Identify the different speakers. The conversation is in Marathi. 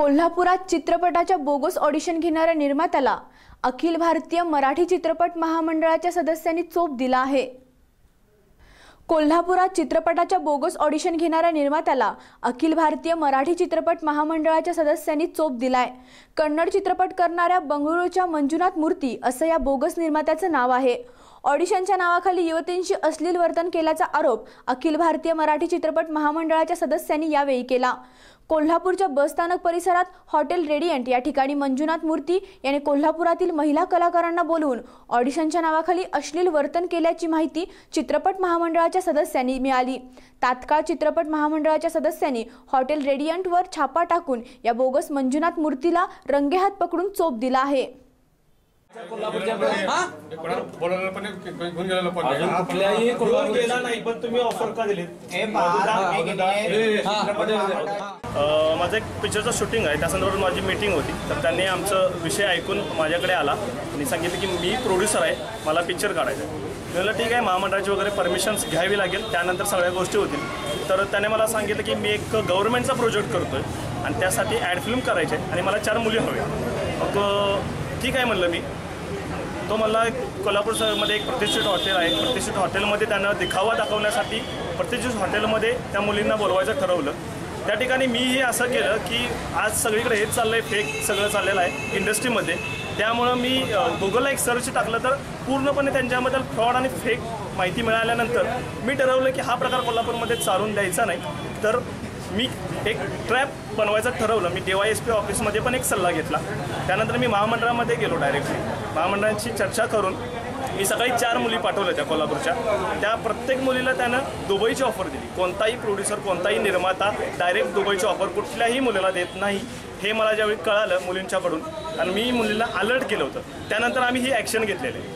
Speaker 1: कोल्हापुरात चित्रपटाच्या बोगस ऑडिशन घेणाऱ्या निर्मात्याला अखिल भारतीय मराठी चित्रपट महामंडळाच्या सदस्यांनी चोप दिला आहे. कोल्हापुरात चित्रपटाच्या बोगस ऑडिशन घेणाऱ्या निर्मात्याला अखिल भारतीय मराठी चित्रपट महामंडळाच्या सदस्यांनी चोप दिलाय. कन्नड चित्रपट करणाऱ्या बंगळुरूच्या मंजुनाथ मूर्ती असं या बोगस निर्मात्याचं नाव आहे. ऑडिशनच्या नावाखाली युवतींशी अश्लील वर्तन केल्याचा आरोप अखिल भारतीय मराठी चित्रपट महामंडळाच्या सदस्यांनी यावेळी केला. कोल्हापूरच्या बसस्थानक परिसरात हॉटेल रेडियंट या ठिकाणी मंजुनाथ मूर्ती यांनी कोल्हापुरातील महिला कलाकारांना बोलवून ऑडिशनच्या नावाखाली अश्लील वर्तन केल्याची माहिती चित्रपट महामंडळाच्या सदस्यांनी मिळाली. तात्काळ चित्रपट महामंडळाच्या सदस्यांनी हॉटेल रेडियंटवर छापा टाकून या बोगस मंजुनाथ मूर्तीला रंगेहात पकडून चोप दिला आहे.
Speaker 2: कुठल्याही कोल्हापूर गेला नाही पण तुम्ही ऑफर का दिली
Speaker 3: अ, माझं एक पिक्चरचं शूटिंग आहे. त्या संदर्भात माझी मीटिंग होती. तर त्यांनी आमचं विषय ऐकून माझ्याकडे आला. आणि सांगितलं की मी प्रोड्युसर आहे. मला पिक्चर काढायचं आहे. मी म्हटलं ठीक आहे. महामंडळाची वगैरे परमिशन्स घ्यावी लागेल. त्यानंतर सगळ्या गोष्टी होतील. तर त्याने मला सांगितलं की मी एक गव्हर्नमेंटचा प्रोजेक्ट करतो आहे आणि त्यासाठी ॲड फिल्म करायचे. आहे आणि मला चार मुली हवे मग ठीक आहे म्हणलं मी. तो मला कोल्हापूरमध्ये एक प्रतिष्ठित हॉटेल आहे. प्रतिष्ठित हॉटेलमध्ये त्यांना दिखावा दाखवण्यासाठी प्रतिष्ठित हॉटेलमध्ये त्या मुलींना बोलवायचं ठरवलं. त्या ठिकाणी मीही असं केलं की आज सगळीकडे हेच चाललं आहे फेक सगळं चाललेलं आहे इंडस्ट्रीमध्ये त्यामुळं मी गुगलला एक सर्च टाकलं तर पूर्णपणे त्यांच्याबद्दल फ्रॉड आणि फेक माहिती मिळाल्यानंतर मी ठरवलं की हा प्रकार कोल्हापूरमध्ये चालून द्यायचा नाही. तर मी एक ट्रॅप बनवायचं ठरवलं. मी डी वाय एस पी ऑफिसमध्ये पण एक सल्ला घेतला. त्यानंतर मी महामंडळामध्ये गेलो डायरेक्टली महामंडळाची चर्चा करून मी सकाळी चार मुली पाठवल्या त्या कोल्हापूरच्या. त्या प्रत्येक मुलीला त्यानं दुबईची ऑफर दिली. कोणताही प्रोड्युसर कोणताही निर्माता डायरेक्ट दुबईची ऑफर कुठल्याही मुलीला देत नाही हे मला ज्यावेळी कळालं मुलींच्याकडून. आणि मी मुलीला अलर्ट केलं होतं. त्यानंतर आम्ही ही ॲक्शन घेतलेली.